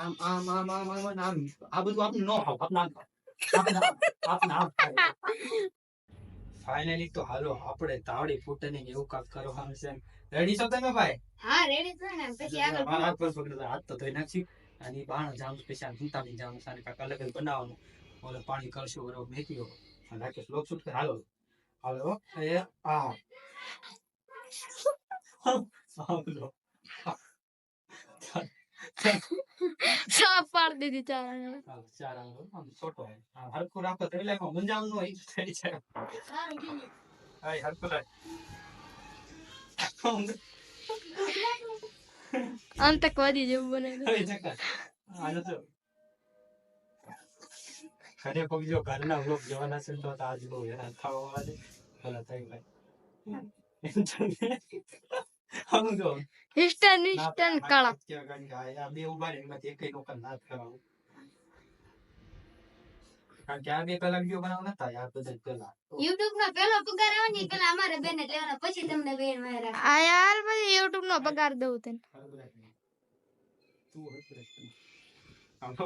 આમ આમ આમ આમ આમ આમ આ બધું આપણે ન ખાવ આપણે આમ ખાવ. આપણે આમ- ફાઇનલી તો હાલો આપણે તાવડી ફૂટે ને એવું કાક કરવાનું છે રેડી છો તમે ભાઈ? હા રેડી છો ને. પછી આગળ મારા હાથ પર પકડો હાથ તો ધોઈ નાખી અને બાણ જામ સ્પેશિયલ સુતાની જામ સાને કાક અલગ જ બનાવવાનું. ઓલે પાણી કરશું બરોબર મેક્યો અને રાકેશ લોક શૂટ કર. હાલો હાલો. એ આ. હાલો સાપ પાડ દીધી ચાર ચારણ હાલો, ચાર આંગળો, આમ છોટો આમ હરખું રાખો તો એટલે મૂંઝાવાનું હોય, ઈ થઈ જાય. હાય, હરખું રાખ. આતંકવાદી જેવું બનાવી જકા. આનો તો ઘરે પગ જો ઘરના લોક જવાના છે તો તો આજ બહુ હેરાન થવા વાળા છે. ભલા થઈ ભાઈ. એમ ચાલે. આમ જો. હિસ્ટન ના, હિસ્ટન આ કાળા કચ્યા કારણ કે આ- આ બે ઊભા રહે એમાંથી એકેય લોકોને ના કરાવું. કારણ કે આ બે પેલા વીડિયો બનાવ નતા આ બધા જ પેલા યુટ્યુબ નો પહેલો પગાર આવે ને ઈ અમારે બેને લેવાના પછી તમને બેન મારા આ યાર પછી યુટ્યુબ નો પગાર દઉં તને ને. તું હરખું રાખ તને. આમ તો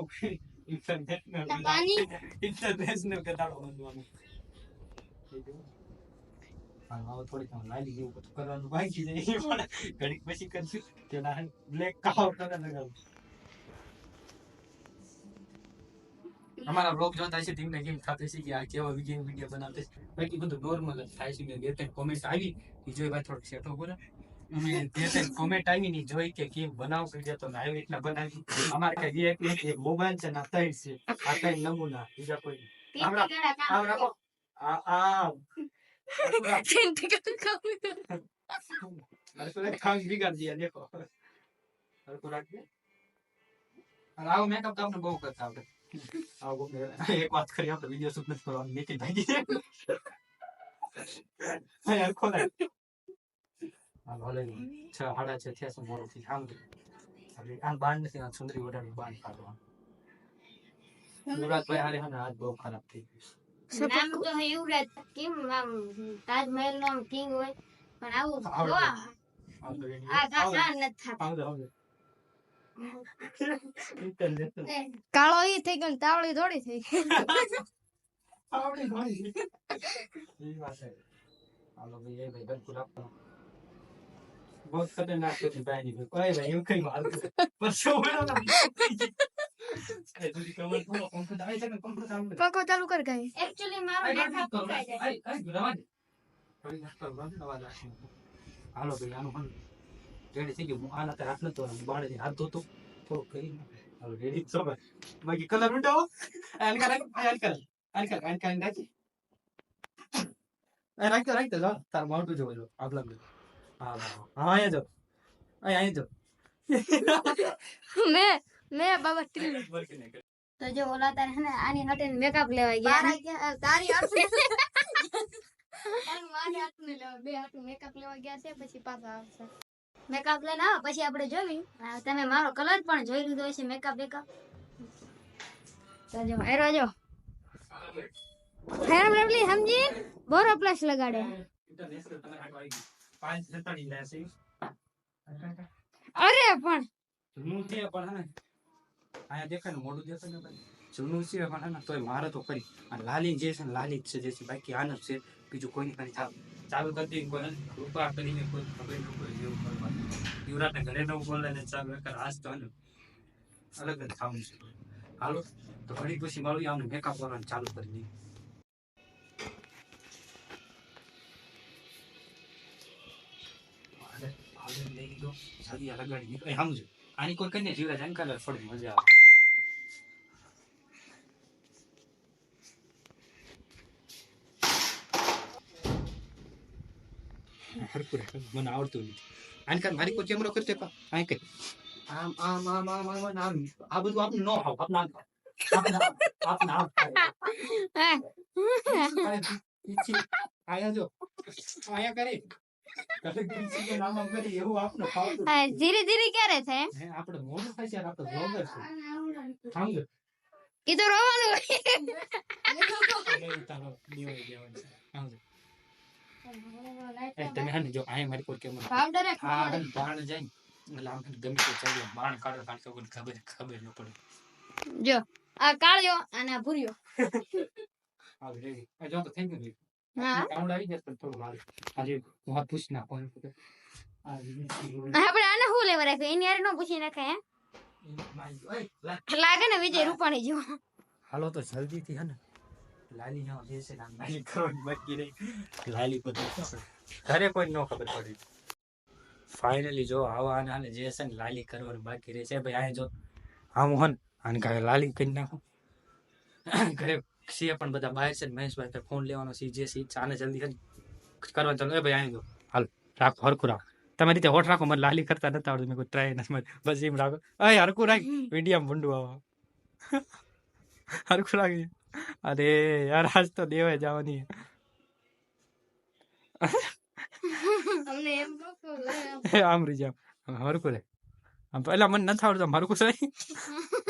ઇન્ટરનેશનલ પાણી ઇન્ટરનેશનલ ઘટાડો બાંધવાનો. હા, હવે થોડીક લાલી જેવું બધું કરવાનું બાકી છે. એ પણ ઘડીક પછી કરશું. તેના બ્લેક કાવ colour લગાવું. અમારા બ્લોગ જોતા છે તેમને કેમ થતું છે કે આ કેવા વીડિયો વીડિયો બનાવતા છે બાકી બધું નોર્મલ જ થાય છે. કે બે ત્રણ કોમેન્ટ આવી એ જોઈ ભાઈ થોડોક સેટો બોલે. અમે બે ત્રણ કોમેન્ટ આવી ની જોઈ કે કેમ બનાવ કરી દેતો ને આવી રીતના બનાવી. અમારે કઈ એક એક મોબાઈલ છે ને આ ત્રણ છે. આ ત્રણ નમૂના. બીજા કોઈ નહીં. આમ રાખો, આમ રાખો આ આ અરે તો એક ખાંગ બિગાડ દિયા દેખો અરે તો રાખજે અને આવો મેકઅપ તો આપણે બહુ કરતા આપણે આવો એક વાત કરી આપણે વીડિયો શૂટ નથી કરવાનું નીતિન ભાગી હા યાર ખોલાય હાલો હલે છ સાડા છ થયા છે મોડું થી આમ આમ બાંધ નથી આ સુંદરી વડાનું બાંધ કાઢવાનું યુવરાજભાઈ હારે હાથ બહુ ખરાબ થઈ ગયું નામ તો યુવરાજ કેમ આમ તાજમહેલ નો કિંગ હોય પણ આવું આવડે. જોવા. આવડે એની. આ ઘા નથી થતા. આવડે, આવડે. ઇન્ટરનેટ કાળો ઈ થઈ ગયો ને તાવડી થોડી થઈ ગઈ. ભાઈ એ વાત છે. હાલો ભાઈ એ ભાઈ બરકુ રાખો બહુ ખતરનાક છે ભાઈ. ની કોઈ ભાઈ એવું કઈ મારું પર શું બોલો ના એ તુજી કમર પૂરો પંખો ચાલુ કર ગઈ? એકચ્યુઅલી મારો દેખાવ પકડાઈ જાય. હાલો ભાઈ આનું પણ રેડી થઈ ગયું. હું આના તે હાથ નતો બાળે હાથ ધોતો. થોડું કરી હાલો રેડી છો ભાઈ. બાકી કલર ઉડાવો આન કર આન કર રાખી. રાખતો રાખતો જો તાર મોટું જોવો જો આગલા હા હા અહીંયા જો. અહીંયા જો. મેં મેં બાબા ટીલ જો વર્કી નહીં કરે. તો જો ઓલા તારે હે ને આની હટે મેકઅપ લેવા ગયા તારી હાથ મારી હાથ ને લેવા બે હાથ મેકઅપ લેવા ગયા છે પછી પાછા આવશે. મેકઅપ લઈને આવો પછી આપણે જોવી. આ તમે મારો કલર પણ જોઈ લીધો હશે મેકઅપ બેકઅપ તો જો એરો જો. ફેરમ લવલી સમજી બોરો પ્લસ લગાડે. ઇન્ટરનેશનલ તમારે હાથ વાગી ગઈ. પાંચ સત્તાણી લે છે. અરે પણ. જૂનું છે પણ હે. ને અહીંયા દેખાય ને, મોઢું દેખાય ને ભાઈ. જૂનું છે પણ ને તોય મારે તો કરી. અને લાલી જે છે ને લાલી જ છે, જે છે, બાકી આનંદ છે. બીજું કોઈની પાસે ચાલુ ચાલુ કરતી કોઈ કૃપા કરીને કોઈ ખબર ન પડે જેવું કરવાનું. યુવરાજને ઘરે ન બોલે ને ચાલુ કર. આજ તો હે અલગ જ થવાનું છે. હાલો, તો ઘડી પછી મળવી આમને મેકઅપ કરવાનું ચાલુ કરી દઈએ. લઈ લીધો. સળિયા લગાડી સમજો આની કોઈ કઈ જીવરાજ, આની કલર ફળ મજા આવે. હરખું રાખ, મને આવડતું નથી આની કારણે મારી કોઈ કેમેરો કરતે પા આય કઈ આમ આમ આમ આમ આમ આમ આમ આ બધું આપણે નો ખાવ આપણે આમ ખાવ. આપણે આમ આપણે આમ ખાવ. હે ઈચ્છી આયા જો આયા કરે કલેક ઈચ્છી કે નામ આમ કરી એવું આપણે ખાવતું આ ધીરે ધીરે ક્યારે થાય હે આપણે મોઢું થાય છે યાર, આપણે vlogger છે સમજો એ તો રોવાનું એ તમે હે જો આયા મારી કોઈ કેમેરો. પાવડર આ હે જાય એટલે આમ ગમે તે ચાલ્યો બાણ કાઢો કાઢતો ખબર ખબર ન પડે. જો આ કાળિયો અને આ ભૂરિયો. આવી રેડી. આ જો તો થઈ ગયું હા. કાઉન્ડ આવી જશે થોડું મારું આજે હું હાથ પૂછી નાખો એમ. આ આપણે આને શું લેવા રાખ્યું? એની હારે નો પૂછી નાખે. હે? લાગે. ને વિજય રૂપાણી જેવો. હાલો તો જલ્દી થી હે ને? લાલી નો જે છે ને આમ લાલી કરવાની બાકી રહી. લાલી બધું ઘરે કોઈ ન ખબર પડી. ફાઇનલી જો આવા આને હાલે જે છે ને લાલી કરવાનું બાકી રહે છે. ભાઈ આ જો આ હન આને કાંઈ લાલી કરી નાખું. ઘરે સિંહ પણ બધા બહાર છે ને મહેશભાઈ તો ફોન લેવાનો સી જે સી આને જલ્દી કરી કરવાનું ચાલો. એ ભાઈ અહીં જો હાલ રાખો હરખું રાખો. તમે રીતે હોઠ રાખો મને લાલી કરતા નતા આવડતું મેં કોઈ ટ્રાય નથી મારી. બસ એમ રાખો. અય હરખું રાખ. મીડિયમ ભૂંડું આવો. હરખું રાખી અરે યાર આજ તો દેવાય જવાની. આમ. રહી જાવ હરખું રે. આમ પહેલા મને નથી આવડતું હરખું સહી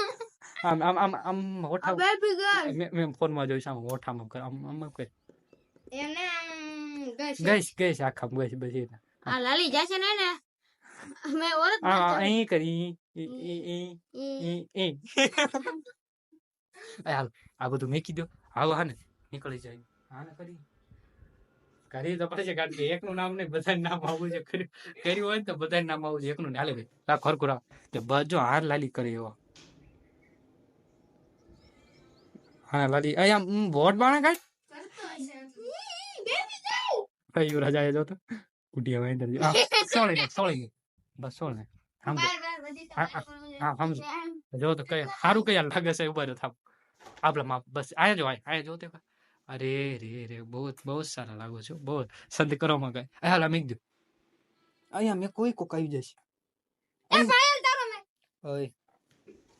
આમ આમ આમ આમ હોઠા મેં મેં ફોનમાં જોઈશ આમ હોઠામાં કર આમ આમ કર. ગઈશ ગઈશ આખા ગઈશ બધી આ લાલી જશે ને ને મેં ઓળખ અહીં કરી. ઈ ઈ ઈ એ હાલ આ બધું મેકી દો. હાલો હા ને નીકળી જાય. હા ને કરી કરી તો પછી કારણ કે એકનું નામ નહીં બધાનું નામ આવું છે. કર્યું હોય તો બધાનું નામ આવું છે. એકનું ને હાલે ભાઈ. લા ખરખુરા તે બજો હાર લાલી કરી એવો. હા લાલી. અહીંયા વોટ બાણે કાઢ કઈ રાજા જો તો. કુટિયા વાંદર આ સોળી ને સોળી ગઈ બસ સોળ ને. સમજો હા, સમજો જો તો કઈ સારું કઈ લાગે છે ઊભા રહ્યો થાપ. આપલા માં બસ આયા જો આય આયા જો તે અરે રે રે બહુ બહુ સારા લાગો છો બહુ સંત કરો માં કઈ હાલ મેં દો અહીંયા મેં કોઈ કોક આવી જશે એ પાયલ તારો મેં. ઓય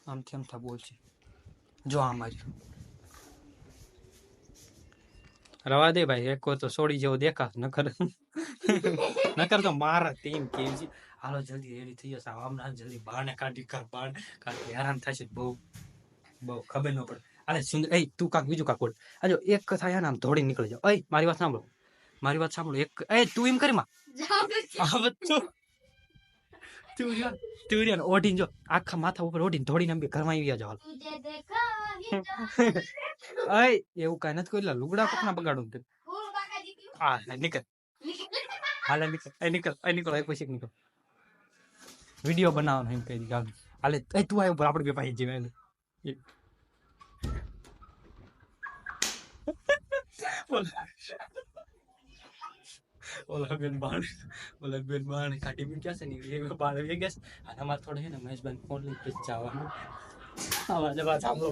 આમથી આમ થા બોલ છે જો આમ આવ્યું રવા દે ભાઈ એક તો સોડી જેવો દેખા નકર નકર તો મારા તેમ કેમ છે હાલો જલ્દી રેડી થઈ જશે આમના જલ્દી બહાર કાઢી કર બહાર કાઢી કે હેરાન થશે બહુ બહુ ખબર ન પડે અરે સુંદર એ તું કાક બીજું કાક બોલ આજો એક થાય ને આમ ધોડી નીકળી જાવ અય મારી વાત સાંભળો મારી વાત સાંભળો એક એ તું એમ કરી માં તો રહ્યો ને ઓઢીને જો આખા માથા ઉપર ઓઢીને ધોડીને બી ઘરમાં આવી જાવ તુજે દેખા હી તો અય એવું કાંઈ નથી કોઈ લુગડા કોકના બગાડું તે હા નીકળ હાલે નીકળ એ નીકળ એ નીકળ એ પછી નીકળ વીડિયો બનાવવાનો એમ કહી દીધા હાલે એ તું આવ્યો આપણે બે પાસે જીવે ઓલા બેન બાણ ઓલા બેન બાણ. કાઢી મૂક્યા છે ને, એ બાણ આવી ગયા છે અને અમારે થોડે છે ને ફોન લઈને જવાનું. આવા જવા સાંભળો